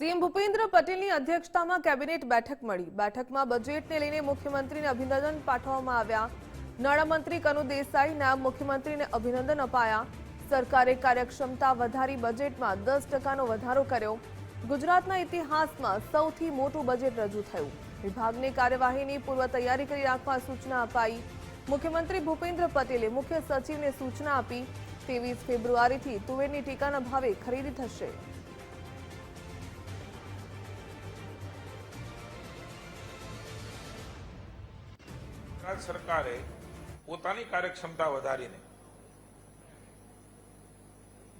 CM Bhupendra પટેલની અધ્યક્ષતામાં cabinet બેઠક મળી. બેઠકમાં બજેટને લઈને મુખ્યમંત્રીને અભિનંદન પાઠવવામાં આવ્યા. નાણામંત્રી કનુ દેસાઈ નાયબ મુખ્યમંત્રીને અભિનંદન અપાયા. સરકારે કાર્યક્ષમતા વધારી બજેટમાં દસ ટકાનો વધારો કર્યો. ગુજરાતના ઇતિહાસમાં સૌથી મોટું બજેટ રજૂ થયું. વિભાગની કાર્યવાહીની પૂર્વ તૈયારી કરી રાખવા સૂચના અપાઈ. મુખ્યમંત્રી ભૂપેન્દ્ર પટેલે મુખ્ય સચિવને સૂચના આપી. ત્રેવીસ ફેબ્રુઆરીથી તુવેરની ટેકાના ભાવે ખરીદી થશે. ગુજરાત સરકારે પોતાની કાર્યક્ષમતા વધારીને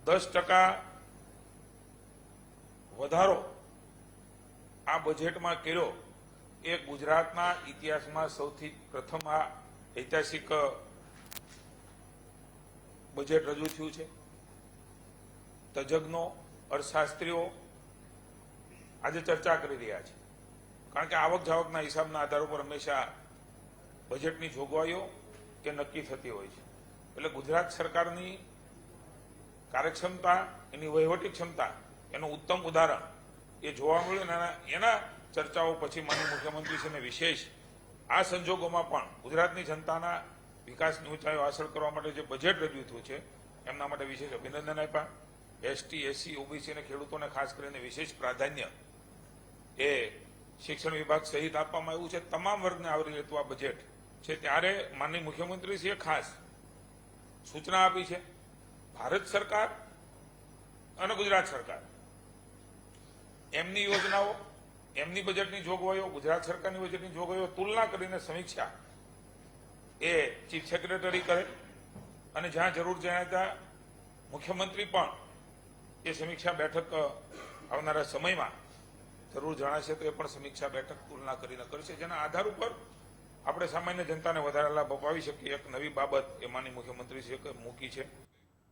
દસ ટકા વધારો આ બજેટમાં કર્યો એ ગુજરાતના ઇતિહાસમાં સૌથી પ્રથમ આ ઐતિહાસિક બજેટ રજૂ થયું છે. તજજ્ઞો, અર્થશાસ્ત્રીઓ આજે ચર્ચા કરી રહ્યા છે. કારણ કે આવક જાવકના હિસાબના આધાર ઉપર હંમેશા બજેટની જોગવાઈઓ કે નક્કી થતી હોય છે. એટલે ગુજરાત સરકારની કાર્યક્ષમતા, એની વહીવટી ક્ષમતા, એનું ઉત્તમ ઉદાહરણ એ જોવા મળ્યું અને એના- ચર્ચાઓ પછી માનનીય મુખ્યમંત્રીશ્રીને વિશેષ આ સંજોગોમાં પણ ગુજરાતની જનતાના વિકાસની ઊંચાઈઓ હાંસલ કરવા માટે જે બજેટ રજૂ થયું છે, એમના માટે વિશેષ અભિનંદન આપ્યા. એસટી, એસસી, ઓબીસી અને ખેડૂતોને ખાસ કરીને વિશેષ પ્રાધાન્ય એ શિક્ષણ વિભાગ સહિત આપવામાં આવ્યું છે. તમામ વર્ગને આવરી લેતું આ બજેટ છે ત્યારે માનનીય મુખ્યમંત્રીશ્રીએ ખાસ સૂચના આપી છે, ભારત સરકાર અને ગુજરાત સરકાર. એમની યોજનાઓ, એમની બજેટની જોગવાઈઓ, ગુજરાત સરકારની બજેટની જોગવાઈઓ તુલના કરીને સમીક્ષા એ ચીફ સેક્રેટરી કરે અને જ્યાં જરૂર જણાય મુખ્યમંત્રી પણ એ સમીક્ષા બેઠક આવનારા સમયમાં જરૂર જણાશે તો એ પણ સમીક્ષા બેઠક તુલના કરીને કરશે. જેના આધાર ઉપર આપણે સામાન્ય જનતાને વધારે લાભ અપાવી શકીએ. એક નવી બાબત એમાંની મુખ્યમંત્રીશ્રીએ મૂકી છે.